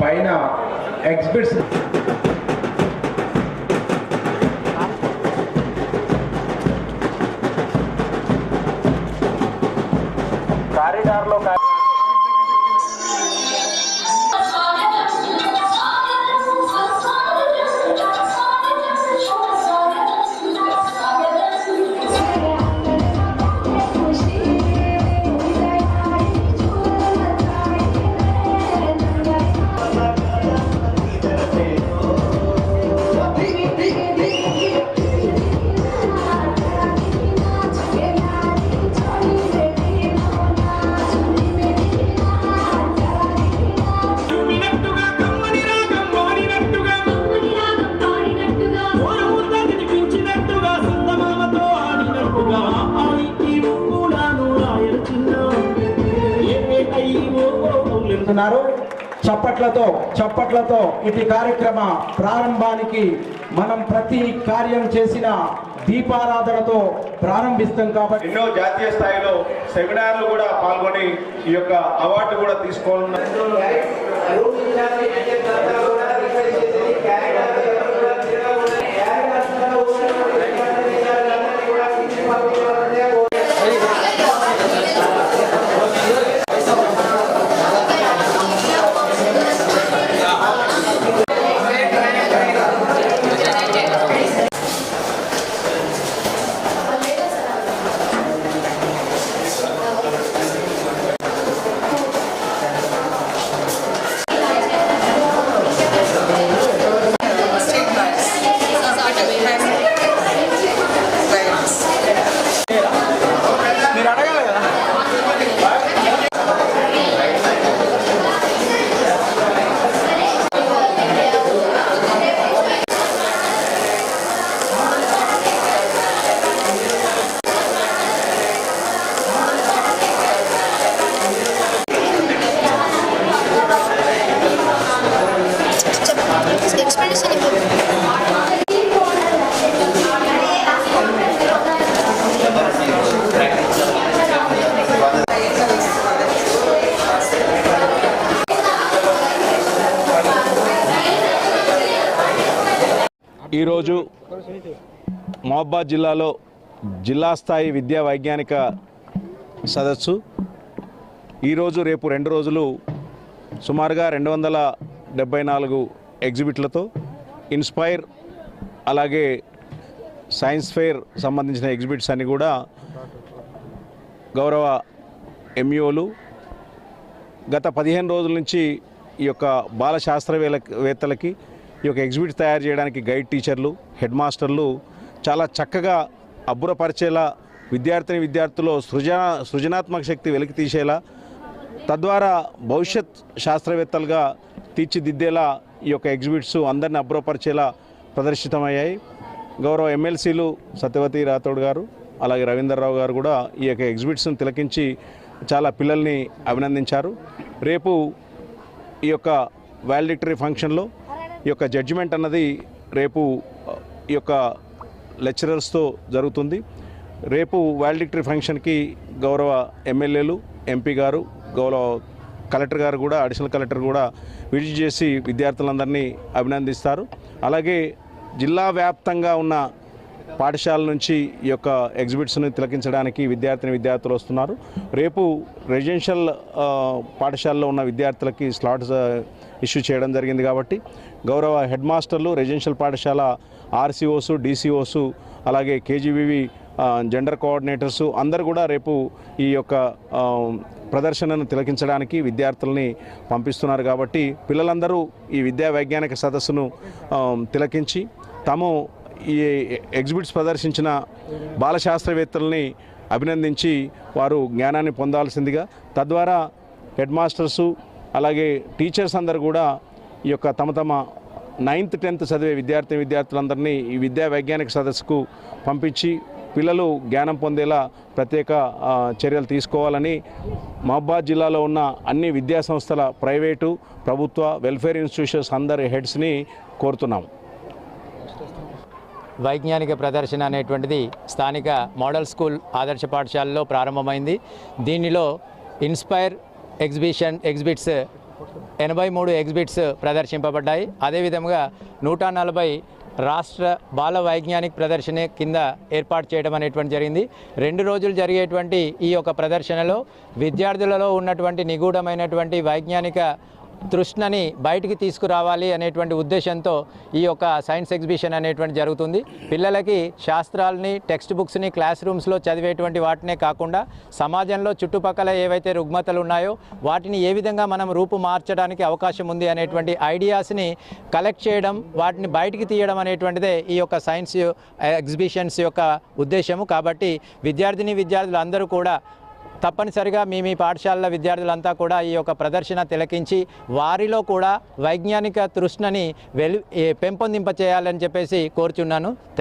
పైన ఎగ్జిబిట్స్ కారిడార్లో చేస్తున్నారు చప్పట్లతో చప్పట్లతో ఇటు కార్యక్రమ ప్రారంభానికి మనం ప్రతి కార్యం చేసిన దీపారాధనతో ప్రారంభిస్తాం కాబట్టి ఎన్నో జాతీయ స్థాయిలో సెమినార్లు కూడా పాల్గొని ఈ యొక్క అవార్డు కూడా తీసుకోనున్నారు ఈరోజు మహబాద్ జిల్లాలో జిల్లా స్థాయి విద్యా వైజ్ఞానిక సదస్సు. ఈరోజు రేపు రెండు రోజులు సుమారుగా రెండు వందల డెబ్బై నాలుగు ఎగ్జిబిట్లతో ఇన్స్పైర్ అలాగే సైన్స్ ఫెయిర్ సంబంధించిన ఎగ్జిబిట్స్ అన్నీ కూడా గౌరవ ఎంఈఓలు గత పదిహేను రోజుల నుంచి ఈ యొక్క బాల శాస్త్రవేల వేత్తలకి ఈ యొక్క ఎగ్జిబిట్ తయారు చేయడానికి గైడ్ టీచర్లు హెడ్ మాస్టర్లు చాలా చక్కగా అబ్బురపరిచేలా విద్యార్థిని విద్యార్థులు సృజన సృజనాత్మక శక్తి వెలికి తీసేలా తద్వారా భవిష్యత్ శాస్త్రవేత్తలుగా తీర్చిదిద్దేలా ఈ యొక్క ఎగ్జిబిట్స్ అందరిని అబ్బురపరిచేలా ప్రదర్శితమయ్యాయి. గౌరవ ఎమ్మెల్సీలు సత్యవతి రాథోడ్ గారు అలాగే రవీందర్రావు గారు కూడా ఈ యొక్క ఎగ్జిబిట్స్ను తిలకించి చాలా పిల్లల్ని అభినందించారు. రేపు ఈ యొక్క వ్యాలిడిటరీ ఫంక్షన్లో ఈ యొక్క జడ్జిమెంట్ అన్నది రేపు ఈ యొక్క లెక్చరర్స్తో జరుగుతుంది. రేపు వ్యాలిడిటరీ ఫంక్షన్కి గౌరవ ఎమ్మెల్యేలు ఎంపీ గారు గౌరవ కలెక్టర్ గారు కూడా అడిషనల్ కలెక్టర్ కూడా విజిట్ చేసి విద్యార్థులందరినీ అభినందిస్తారు. అలాగే జిల్లా వ్యాప్తంగా ఉన్న పాఠశాల నుంచి ఈ యొక్క ఎగ్జిబిట్స్ని తిలకించడానికి విద్యార్థిని విద్యార్థులు వస్తున్నారు. రేపు రెసిడెన్షియల్ పాఠశాలలో ఉన్న విద్యార్థులకి స్లాట్స్ ఇష్యూ చేయడం జరిగింది కాబట్టి గౌరవ హెడ్ మాస్టర్లు రెసిడెన్షియల్ పాఠశాల ఆర్సీఓసు డీసీఓసు అలాగే కేజీబీవి జెండర్ కోఆర్డినేటర్స్ అందరు కూడా రేపు ఈ యొక్క ప్రదర్శనను తిలకించడానికి విద్యార్థుల్ని పంపిస్తున్నారు కాబట్టి పిల్లలందరూ ఈ విద్యా వైజ్ఞానిక సదస్సును తిలకించి తాము ఈ ఎగ్జిబిట్స్ ప్రదర్శించిన బాలశాస్త్రవేత్తల్ని అభినందించి వారు జ్ఞానాన్ని పొందాల్సిందిగా తద్వారా హెడ్ మాస్టర్సు అలాగే టీచర్స్ అందరు కూడా ఈ యొక్క తమ తమ నైన్త్ టెన్త్ చదివే విద్యార్థి విద్యార్థులందరినీ ఈ విద్యా వైజ్ఞానిక సదస్సుకు పంపించి పిల్లలు జ్ఞానం పొందేలా ప్రత్యేక చర్యలు తీసుకోవాలని మహబాద్ జిల్లాలో ఉన్న అన్ని విద్యా సంస్థల ప్రైవేటు ప్రభుత్వ వెల్ఫేర్ ఇన్స్టిట్యూషన్స్ అందరి హెడ్స్ని కోరుతున్నాం వైజ్ఞానిక ప్రదర్శన అనేటువంటిది స్థానిక మోడల్ స్కూల్ ఆదర్శ పాఠశాలలో ప్రారంభమైంది. దీనిలో ఇన్స్పైర్ ఎగ్జిబిషన్ ఎగ్జిబిట్స్ ఎనభై మూడు ఎగ్జిబిట్స్ ప్రదర్శింపబడ్డాయి. అదేవిధంగా నూట నలభై రాష్ట్ర బాల వైజ్ఞానిక ప్రదర్శన కింద ఏర్పాటు చేయడం అనేటువంటి జరిగింది. రెండు రోజులు జరిగేటువంటి ఈ యొక్క ప్రదర్శనలో విద్యార్థులలో ఉన్నటువంటి నిగూఢమైనటువంటి వైజ్ఞానిక తృష్ణని బయటికి తీసుకురావాలి అనేటువంటి ఉద్దేశంతో ఈ యొక్క సైన్స్ ఎగ్జిబిషన్ అనేటువంటి జరుగుతుంది. పిల్లలకి శాస్త్రాలని టెక్స్ట్ బుక్స్ని క్లాస్ రూమ్స్లో చదివేటువంటి వాటినే కాకుండా సమాజంలో చుట్టుపక్కల ఏవైతే రుగ్మతలు ఉన్నాయో వాటిని ఏ విధంగా మనం రూపు మార్చడానికి అవకాశం ఉంది అనేటువంటి ఐడియాస్ని కలెక్ట్ చేయడం వాటిని బయటికి తీయడం అనేటువంటిదే ఈ యొక్క సైన్స్ ఎగ్జిబిషన్స్ యొక్క ఉద్దేశము. కాబట్టి విద్యార్థిని విద్యార్థులు అందరూ కూడా తప్పనిసరిగా మీ మీ పాఠశాలల విద్యార్థులంతా కూడా ఈ యొక్క ప్రదర్శన తిలకించి వారిలో కూడా వైజ్ఞానిక తృష్ణని వెలు ఏ- పెంపొందింపచేయాలని చెప్పేసి కోరుచున్నాను.